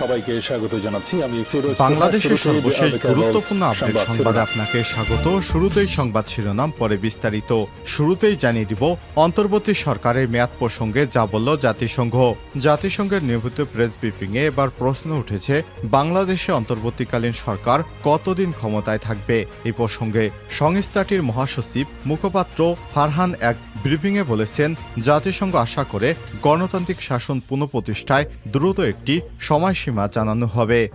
সবাইকে স্বাগত জানাচ্ছি। আমি ফিরোজ বাংলাদেশের সর্বশেষ গুরুত্বপূর্ণ আপডেট সংবাদ। আপনাকে স্বাগত। শুরুতেই সংবাদ শিরোনাম পরে বিস্তারিত। শুরুতেই জানিয়ে দিব অন্তর্বর্তী সরকারের মেয়াদ প্রসঙ্গে যা বলল জাতিসংঘ। জাতিসংঘের নিয়মিত প্রেস ব্রিফিংয়ে এবার প্রশ্ন উঠেছে বাংলাদেশে অন্তর্বর্তীকালীন সরকার কতদিন ক্ষমতায় থাকবে? এই প্রসঙ্গে সংস্থাটির মহাসচিব মুখপাত্র ফারহান এক ব্রিফিংয়ে বলেছেন জাতিসংঘ আশা করে গণতান্ত্রিক শাসন পুনঃপ্রতিষ্ঠায় দ্রুত একটি সময়সীমা জানানো হবে।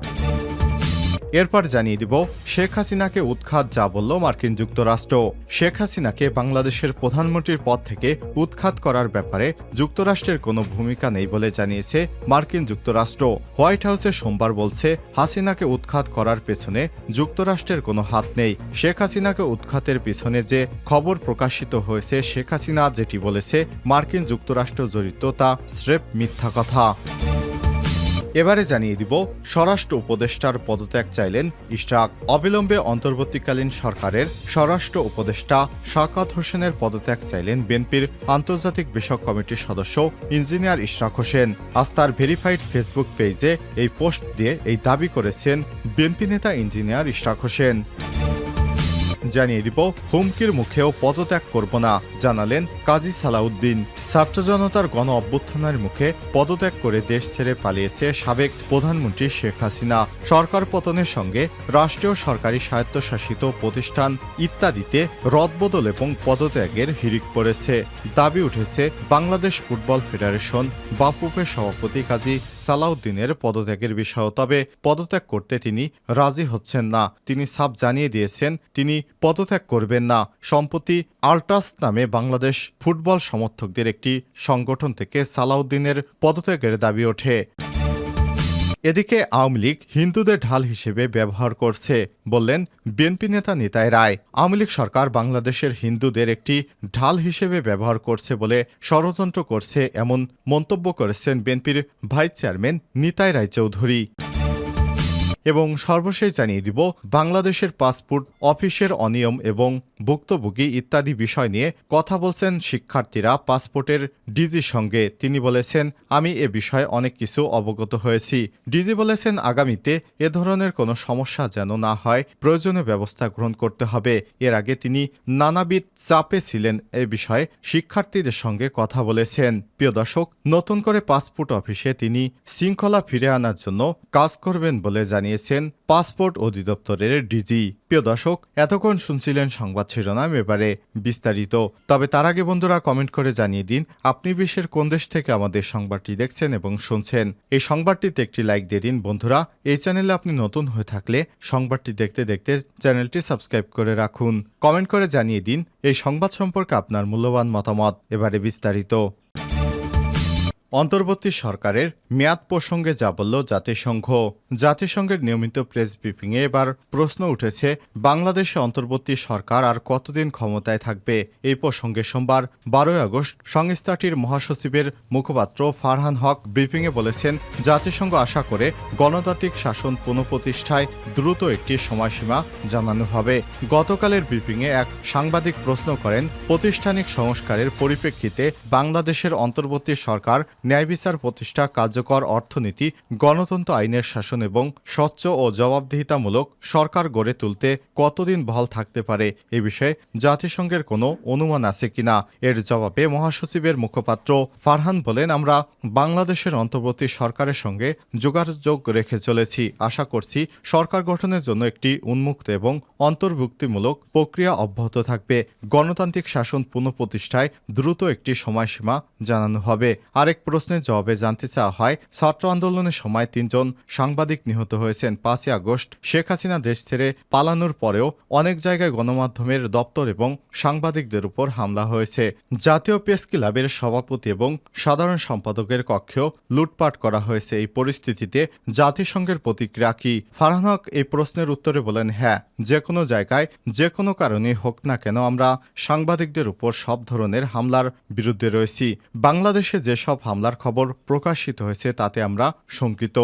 এরপর জানিয়ে দিব, শেখ হাসিনাকে উৎখাত যা বলল মার্কিন যুক্তরাষ্ট্র। শেখ হাসিনাকে বাংলাদেশের প্রধানমন্ত্রীর পদ থেকে উৎখাত করার ব্যাপারে যুক্তরাষ্ট্রের কোনো ভূমিকা নেই বলে জানিয়েছে মার্কিন যুক্তরাষ্ট্র। হোয়াইট হাউসে সোমবার বলছে, হাসিনাকে উৎখাত করার পেছনে যুক্তরাষ্ট্রের কোনো হাত নেই। শেখ হাসিনাকে উৎখাতের পিছনে যে খবর প্রকাশিত হয়েছে, শেখ হাসিনা যেটি বলেছে, মার্কিন যুক্তরাষ্ট্র জড়িত তা স্রেফ মিথ্যা কথা। এবারে জানিয়ে দিব, স্বরাষ্ট্র উপদেষ্টার পদত্যাগ চাইলেন ইশরাক। অবিলম্বে অন্তর্বর্তীকালীন সরকারের স্বরাষ্ট্র উপদেষ্টা শাকাত হোসেনের পদত্যাগ চাইলেন বিএনপির আন্তর্জাতিক বিষয়ক কমিটির সদস্য ইঞ্জিনিয়ার ইশরাক হোসেন। আজ তার ভেরিফাইড ফেসবুক পেজে এই পোস্ট দিয়ে এই দাবি করেছেন বিএনপি নেতা ইঞ্জিনিয়ার ইশরাক হোসেন। জানিয়ে দিব, হুমকির মুখেও পদত্যাগ করব না, জানালেন কাজী সালাউদ্দিন। ছাত্র জনতার গণ অভ্যুত্থানের মুখে পদত্যাগ করে দেশ ছেড়ে পালিয়েছে সাবেক প্রধানমন্ত্রী শেখ হাসিনা। সরকার পতনের সঙ্গে রাষ্ট্রীয় সরকারি স্বায়ত্তশাসিত প্রতিষ্ঠান ইত্যাদিতে রদবদল এবং পদত্যাগের হিড়িক পড়েছে। দাবি উঠেছে, বাংলাদেশ ফুটবল ফেডারেশন বাফুফের সভাপতি কাজী সালাউদ্দিনের পদত্যাগের বিষয় তবে পদত্যাগ করতে তিনি রাজি হচ্ছেন না। তিনি সাফ জানিয়ে দিয়েছেন, তিনি পদত্যাগ করবেন না। সম্প্রতি আল্ট্রাস নামে বাংলাদেশ ফুটবল সমর্থকদের একটি সংগঠন থেকে সালাউদ্দিনের পদত্যাগের দাবি ওঠে। এদিকে আওয়ামী লীগ হিন্দুদের ঢাল হিসেবে ব্যবহার করছে, বললেন বিএনপি নেতা নিতাই রায়। আওয়ামী লীগ সরকার বাংলাদেশের হিন্দুদের একটি ঢাল হিসেবে ব্যবহার করছে বলে ষড়যন্ত্র করছে এমন মন্তব্য করেছেন বিএনপির ভাইস চেয়ারম্যান নিতাই রায় চৌধুরী এবং সর্বশেষ জানিয়ে দিব, বাংলাদেশের পাসপোর্ট, অফিসের অনিয়ম এবং ভুক্তভোগী ইত্যাদি বিষয় নিয়ে কথা বলছেন শিক্ষার্থীরা। পাসপোর্টের ডিজির সঙ্গে তিনি বলেছেন, আমি এ বিষয়ে অনেক কিছু অবগত হয়েছি। ডিজি বলেছেন, আগামীতে এ ধরনের কোনো সমস্যা যেন না হয়, প্রয়োজনীয় ব্যবস্থা গ্রহণ করতে হবে। এর আগে তিনি নানাবিধ চাপে ছিলেন এ বিষয়ে শিক্ষার্থীদের সঙ্গে কথা বলেছেন। প্রিয় দর্শক, নতুন করে পাসপোর্ট অফিসে তিনি শৃঙ্খলা ফিরে আনার জন্য কাজ করবেন বলে জানিয়েছেন, পাসপোর্ট অধিদপ্তরের ডিজি। প্রিয় দর্শক, এতক্ষণ শুনছিলেন সংবাদ শিরোনাম এবারে বিস্তারিত। তবে তার আগে বন্ধুরা কমেন্ট করে জানিয়ে দিন, আপনি বিশ্বের কোন দেশ থেকে আমাদের সংবাদটি দেখছেন এবং শুনছেন? এই সংবাদটিতে একটি লাইক দিয়ে দিন বন্ধুরা। এই চ্যানেলে আপনি নতুন হয়ে থাকলে সংবাদটি দেখতে দেখতে চ্যানেলটি সাবস্ক্রাইব করে রাখুন। কমেন্ট করে জানিয়ে দিন, এই সংবাদ সম্পর্কে আপনার মূল্যবান মতামত। এবারে বিস্তারিত। অন্তর্বর্তী সরকারের মেয়াদ প্রসঙ্গে যা বলল জাতিসংঘ। জাতিসংঘের নিয়মিত প্রেস ব্রিফিংয়ে এবার প্রশ্ন উঠেছে, বাংলাদেশে অন্তর্বর্তী সরকার আর কতদিন ক্ষমতায় থাকবে? এই প্রসঙ্গে সোমবার, বারোই আগস্ট, সংস্থাটির মহাসচিবের মুখপাত্র ফারহান হক ব্রিফিংয়ে বলেছেন, জাতিসংঘ আশা করে গণতান্ত্রিক শাসন পুনঃপ্রতিষ্ঠায় দ্রুত একটি সময়সীমা জানানো হবে। গতকালের ব্রিফিংয়ে এক সাংবাদিক প্রশ্ন করেন, প্রতিষ্ঠানিক সংস্কারের পরিপ্রেক্ষিতে বাংলাদেশের অন্তর্বর্তী সরকার ন্যায় বিচার প্রতিষ্ঠা কার্যকর অর্থনীতি, গণতন্ত্র আইনের শাসন এবং স্বচ্ছ ও জবাবদিহিতামূলক সরকার গড়ে তুলতে কতদিন বহাল থাকতে পারে এ বিষয়ে জাতিসংঘের কোনো অনুমান আছে কিনা? এর জবাবে মহাসচিবের মুখপাত্র ফারহান বলেন, আমরা বাংলাদেশের অন্তর্বর্তী সরকারের সঙ্গে যোগাযোগ রেখে চলেছি। আশা করছি সরকার গঠনের জন্য একটি উন্মুক্ত এবং অন্তর্ভুক্তিমূলক প্রক্রিয়া অব্যাহত থাকবে। গণতান্ত্রিক শাসন পুনঃপ্রতিষ্ঠায় দ্রুত একটি সময়সীমা জানানো হবে। আরেক প্রশ্নের জবাবে জানতে চাওয়া হয়, ছাত্র আন্দোলনের সময় তিনজন সাংবাদিক নিহত হয়েছেন পাঁচই আগস্ট। শেখ হাসিনা দেশ ছেড়ে পালানোর পরেও অনেক জায়গায় গণমাধ্যমের দপ্তর এবং সাংবাদিকদের উপর হামলা হয়েছে। জাতীয় প্রেস ক্লাবের সভাপতি এবং সাধারণ সম্পাদকের কক্ষেও লুটপাট করা হয়েছে। এই পরিস্থিতিতে জাতিসংঘের প্রতিক্রিয়া কি? ফারহান হক এই প্রশ্নের উত্তরে বলেন হ্যাঁ যে কোনো জায়গায়, যে কোনো কারণে হোক না কেন আমরা সাংবাদিকদের উপর সব ধরনের হামলার বিরুদ্ধে রয়েছি। বাংলাদেশে যেসব হামলার খবর প্রকাশিত হয়েছে, তাতে আমরা শঙ্কিত।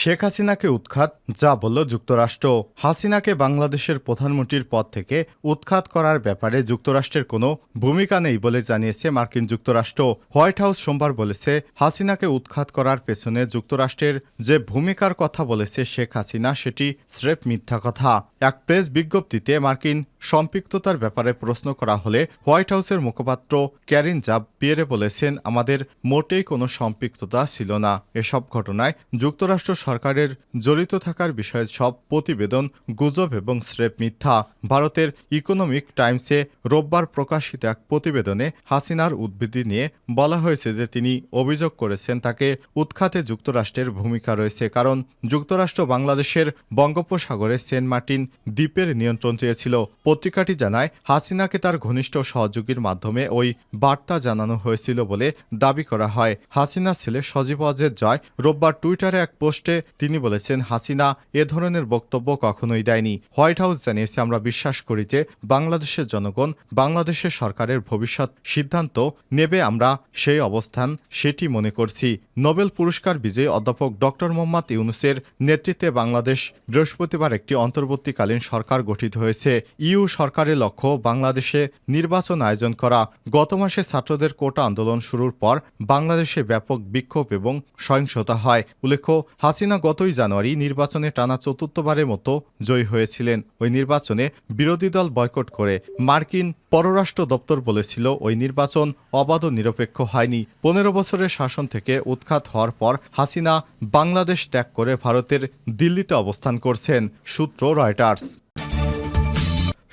শেখ হাসিনাকে উৎখাত, যা বলল যুক্তরাষ্ট্র। হাসিনাকে বাংলাদেশের প্রধানমন্ত্রীর পদ থেকে উৎখাত করার ব্যাপারে যুক্তরাষ্ট্রের কোনো ভূমিকা নেই বলে জানিয়েছে মার্কিন যুক্তরাষ্ট্র। হোয়াইট হাউস সোমবার বলেছে, হাসিনাকে উৎখাত করার পেছনে যুক্তরাষ্ট্রের যে ভূমিকার কথা বলেছে শেখ হাসিনা, সেটি স্রেফ মিথ্যা কথা। এক প্রেস বিজ্ঞপ্তিতে মার্কিন সম্পৃক্ততার ব্যাপারে প্রশ্ন করা হলে হোয়াইট হাউসের মুখপাত্র ক্যারিন জাব পিয়েরে বলেছেন, আমাদের মোটেই কোনো সম্পৃক্ততা ছিল না। এসব ঘটনায় যুক্তরাষ্ট্র সরকারের জড়িত থাকার বিষয়ে সব প্রতিবেদন গুজব এবং স্রেফ মিথ্যা। ভারতের ইকোনমিক টাইমসে রোববার প্রকাশিত এক প্রতিবেদনে হাসিনার উদ্বৃত্তি নিয়ে বলা হয়েছে যে তিনি অভিযোগ করেছেন, তাকে উৎখাতে যুক্তরাষ্ট্রের ভূমিকা রয়েছে। কারণ যুক্তরাষ্ট্র বাংলাদেশের বঙ্গোপসাগরে সেন্ট মার্টিন দ্বীপের নিয়ন্ত্রণ চেয়েছিল। পত্রিকাটি জানায়, হাসিনাকে তার ঘনিষ্ঠ সহযোগীর মাধ্যমে ওই বার্তা জানানো হয়েছিল বলে দাবি করা হয়। হাসিনা ছেলে সজীব অজের জয় রোববার টুইটারে এক পোস্টে তিনি বলেছেন, হাসিনা এ ধরনের বক্তব্য কখনোই দেয়নি। হোয়াইট হাউস জানিয়েছে, আমরা বিশ্বাস করি যে বাংলাদেশের জনগণ বাংলাদেশের সরকারের ভবিষ্যৎ সিদ্ধান্ত নেবে, আমরা সেই অবস্থান সেটি মনে করছি। নোবেল পুরস্কার বিজয়ী অধ্যাপক ডক্টর মোহাম্মদ ইউনুসের নেতৃত্বে বাংলাদেশ বৃহস্পতিবার একটি অন্তর্বর্তীকালীন সরকার গঠিত হয়েছে। ইউ সরকারের লক্ষ্য বাংলাদেশে নির্বাচন আয়োজন করা। গত মাসে ছাত্রদের কোটা আন্দোলন শুরুর পর বাংলাদেশে ব্যাপক বিক্ষোভ এবং সহিংসতা হয়। উল্লেখ্য, হাসিনা গতই জানুয়ারি নির্বাচনে টানা চতুর্থবারের মতো জয়ী হয়েছিলেন। ওই নির্বাচনে বিরোধী দল বয়কট করে মার্কিন পররাষ্ট্র দপ্তর বলেছিল ওই নির্বাচন অবাধ নিরপেক্ষ হয়নি। পনেরো বছরের শাসন থেকে উৎখাত হওয়ার পর হাসিনা বাংলাদেশ ত্যাগ করে ভারতের দিল্লিতে অবস্থান করছেন, সূত্র রয়টার্স।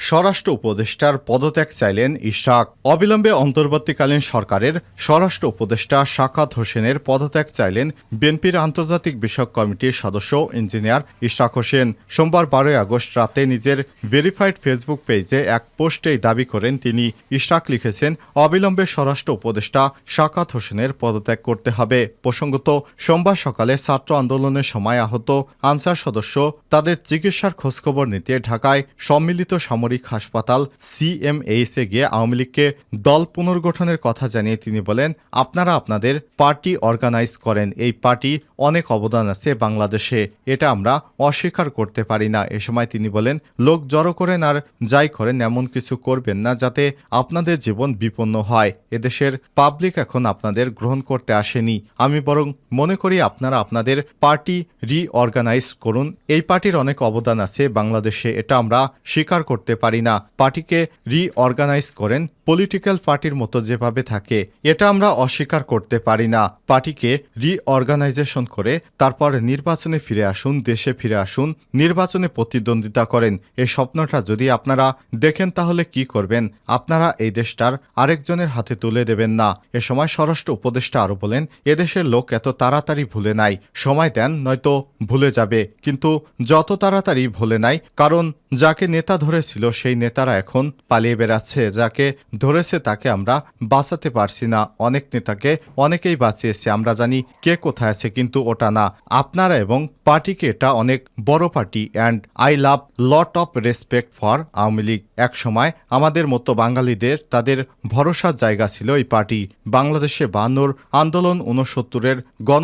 স্বরাষ্ট্র উপদেষ্টার পদত্যাগ চাইলেন ইশাক। অবিলম্বে অন্তর্বর্তীকালীন সরকারের স্বরাষ্ট্র উপদেষ্টা শাকাত হোসেনের পদত্যাগ চাইলেন বিএনপির আন্তর্জাতিক বিষয়ক কমিটির সদস্য ইঞ্জিনিয়ার ইশাক হোসেন। সোমবার বারোই আগস্ট রাতে নিজের ভেরিফাইড ফেসবুক পেজে এক পোস্টেই দাবি করেন তিনি। ইশাক লিখেছেন, অবিলম্বে স্বরাষ্ট্র উপদেষ্টা শাকাত হোসেনের পদত্যাগ করতে হবে। প্রসঙ্গত, সোমবার সকালে ছাত্র আন্দোলনের সময় আহত আনসার সদস্য তাদের চিকিৎসার খোঁজখবর নিতে ঢাকায় সম্মিলিত সামরিক হাসপাতাল সিএমএইসে গিয়ে আওয়ামী লীগকে দল পুনর্গঠনের কথা জানিয়ে তিনি বলেন, আপনারা আপনাদের পার্টি অর্গানাইজ করেন। এই পার্টি অনেক অবদান আছে বাংলাদেশে। এটা আমরা অস্বীকার করতে পারি না। এ সময় তিনি বলেন, লোক জড়ো করেন আর যাই করেন, এমন কিছু করবেন না যাতে আপনাদের জীবন বিপন্ন হয়। এদেশের পাবলিক এখন আপনাদের গ্রহণ করতে আসেনি। আমি বরং মনে করি আপনারা আপনাদের পার্টি রিঅর্গানাইজ করুন। এই পার্টির অনেক অবদান আছে বাংলাদেশে। এটা আমরা স্বীকার করতে পারি না। পার্টিকে রিঅর্গানাইজ করেন। পলিটিক্যাল পার্টির মতো যেভাবে থাকে, এটা আমরা অস্বীকার করতে পারি না। পার্টিকে রিঅর্গানাইজেশন করে, তারপর নির্বাচনে ফিরে আসুন, দেশে ফিরে আসুন, নির্বাচনে প্রতিদ্বন্দ্বিতা করেন। এই স্বপ্নটা যদি আপনারা দেখেন, তাহলে কি করবেন? আপনারা এই দেশটার আরেকজনের হাতে তুলে দেবেন না। এ সময় স্বরাষ্ট্র উপদেষ্টা আরও বলেন এদেশের লোক এত তাড়াতাড়ি ভুলে নাই। সময় দেন, নয়তো ভুলে যাবে। কিন্তু যত তাড়াতাড়ি ভুলে নাই, কারণ যাকে নেতা ধরেছিল সেই নেতারা এখন পালিয়ে বেড়াচ্ছে, যাকে ধরেছে তাকে আমরা বাঁচাতে পারছি না। অনেক নেতাকে অনেকেই বাঁচিয়েছে, আমরা জানি কে কোথায় আছে, কিন্তু ওটা না। আপনারা এবং পার্টিকে এটা অনেক বড় party and I love lot of respect for Awami League. এক সময় আমাদের মতো বাঙালিদের তাদের ভরসার জায়গা ছিল এই পার্টি। বাংলাদেশে বান্নর আন্দোলন উনসত্তরের গণ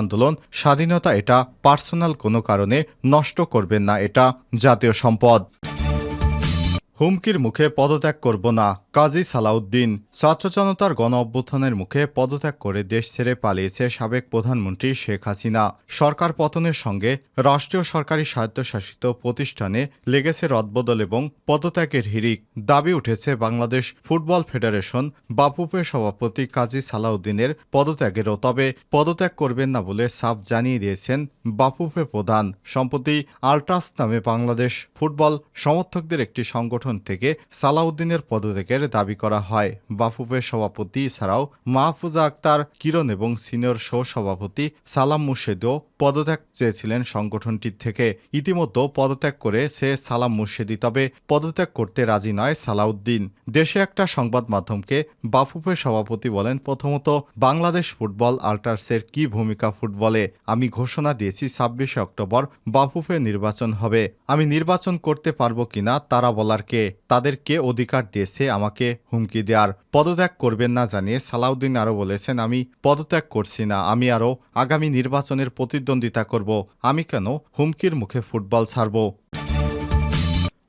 আন্দোলন, স্বাধীনতা এটা পার্সোনাল কোনো কারণে নষ্ট করবেন না, এটা জাতীয় সম্পদ। হুমকির মুখে পদত্যাগ করব না, কাজী সালাউদ্দিন। ছাত্র জনতার গণ অভ্যুত্থানের মুখে পদত্যাগ করে দেশ ছেড়ে পালিয়েছে সাবেক প্রধানমন্ত্রী শেখ হাসিনা। সরকার পতনের সঙ্গে রাষ্ট্রীয় সরকারি স্বায়ত্তশাসিত প্রতিষ্ঠানে লেগেছে রদবদল এবং পদত্যাগের হিরিক দাবি উঠেছে বাংলাদেশ ফুটবল ফেডারেশন বাপুপের সভাপতি কাজী সালাউদ্দিনের পদত্যাগেরও। তবে পদত্যাগ করবেন না বলে সাফ জানিয়ে দিয়েছেন বাপুপে প্রধান। সম্প্রতি আলট্রাস নামে বাংলাদেশ ফুটবল সমর্থকদের একটি সংগঠন থেকে সালাউদ্দিনের পদত্যাগের দাবি করা হয়। বাফুফের সভাপতি ছাড়াও মাহফুজা আক্তার, কিরণ এবং সিনিয়র সহ সভাপতি সালাম মুর্শেদও পদত্যাগ চেয়েছিলেন সংগঠনটির থেকে। ইতিমধ্যে পদত্যাগ করে সে সালাম মুর্শেদি তবে পদত্যাগ করতে রাজি নয় সালাউদ্দিন। দেশে একটা সংবাদ মাধ্যমকে বাফুফের সভাপতি বলেন, প্রথমত, বাংলাদেশ ফুটবল আল্টার্সের কি ভূমিকা ফুটবলে? আমি ঘোষণা দিয়েছি, ছাব্বিশে অক্টোবর বাফুফে নির্বাচন হবে। আমি নির্বাচন করতে পারব কিনা, তারা বলার কে কে তাদের কে অধিকার দিয়েছে আমাকে হুমকি দেওয়ার পদত্যাগ করবেন না জানিয়ে সালাউদ্দিন আরও বলেছেন, আমি পদত্যাগ করছি না, আমি আরও আগামী নির্বাচনের প্রতিদ্বন্দ্বিতা করব। আমি কেন হুমকির মুখে ফুটবল ছাড়ব?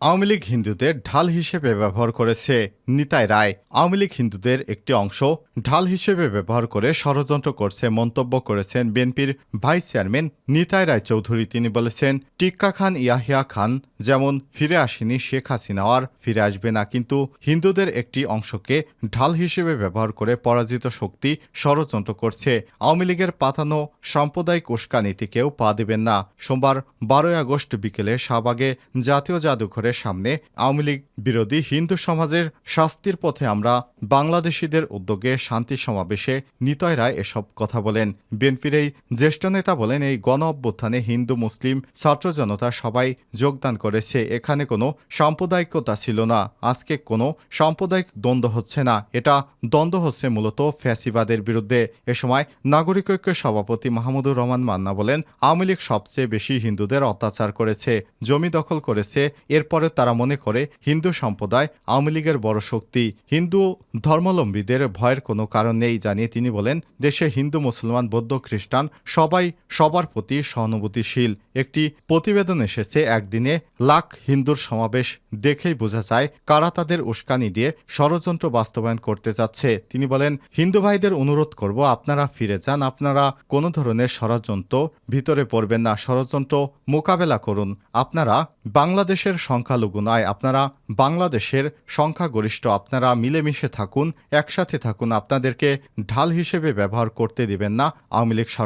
আওয়ামী লীগ হিন্দুদের ঢাল হিসেবে ব্যবহার করেছে নিতাই রায়। আওয়ামী লীগ হিন্দুদের একটি অংশ ঢাল হিসেবে ব্যবহার করে ষড়যন্ত্র করছে মন্তব্য করেছেন বিএনপির ভাইস চেয়ারম্যান নিতাই রায় চৌধুরী তিনি বলেছেন, টিক্কা খান, ইয়াহিয়া খান যেমন ফিরে আসেনি শেখ হাসিনাও আর ফিরে আসবে না, কিন্তু হিন্দুদের একটি অংশকে ঢাল হিসেবে ব্যবহার করে পরাজিত শক্তি ষড়যন্ত্র করছে। আওয়ামী লীগের পাতানো সাম্প্রদায়িক উস্কানীতিকেও পা দেবেন না। সোমবার বারোই আগস্ট বিকেলে শাহবাগে জাতীয় জাদুঘরের সামনে আওয়ামী লীগ বিরোধী হিন্দু সমাজের শাস্তির পথে আমরা বাংলাদেশিদের উদ্যোগে শান্তি সমাবেশে নিতয় রায় এসব কথা বলেন। বিএনপির এই জ্যেষ্ঠ নেতা বলেন, এই গণ অভ্যুত্থানে হিন্দু, মুসলিম ছাত্র জনতা সবাই যোগদান করেছে, এখানে কোনো সাম্প্রদায়িকতা ছিল না, আজকে কোনো সাম্প্রদায়িক দ্বন্দ্ব হচ্ছে না, এটা দ্বন্দ্ব হচ্ছে মূলত ফ্যাসিবাদের বিরুদ্ধে। এ সময় নাগরিক ঐক্যের সভাপতি মাহমুদুর রহমান মান্না বলেন, আওয়ামী লীগ সবচেয়ে বেশি হিন্দুদের অত্যাচার করেছে, জমি দখল করেছে এরপরে তারা মনে করে হিন্দু সম্প্রদায় আওয়ামী লীগের বড় শক্তি। হিন্দু ধর্মাবলম্বীদের ভয়ের কোনো কারণ নেই জানিয়ে তিনি বলেন, দেশে হিন্দু, মুসলমান, বৌদ্ধ, খ্রিস্টান সবাই সবার প্রতি সহানুভূতিশীল। একটি প্রতিবেদন এসেছে একদিনে লাখ হিন্দুর সমাবেশ দেখেই বোঝা যায় কারা তাদের উস্কানি দিয়ে ষড়যন্ত্র বাস্তবায়ন করতে যাচ্ছে। তিনি বলেন, হিন্দু ভাইদের অনুরোধ করব, আপনারা ফিরে যান, আপনারা কোনো ধরনের ষড়যন্ত্র ভিতরে পড়বেন না, ষড়যন্ত্র মোকাবেলা করুন। আপনারা বাংলাদেশের সংখ্যালঘু নয়, আপনারা বাংলাদেশের সংখ্যাগরিষ্ঠ, আপনারা মিলেমিশে থাকুন, একসাথে থাকুন, আপনাদেরকে ঢাল হিসেবে ব্যবহার করতে দিবেন না, আওয়ামী লীগ সরকার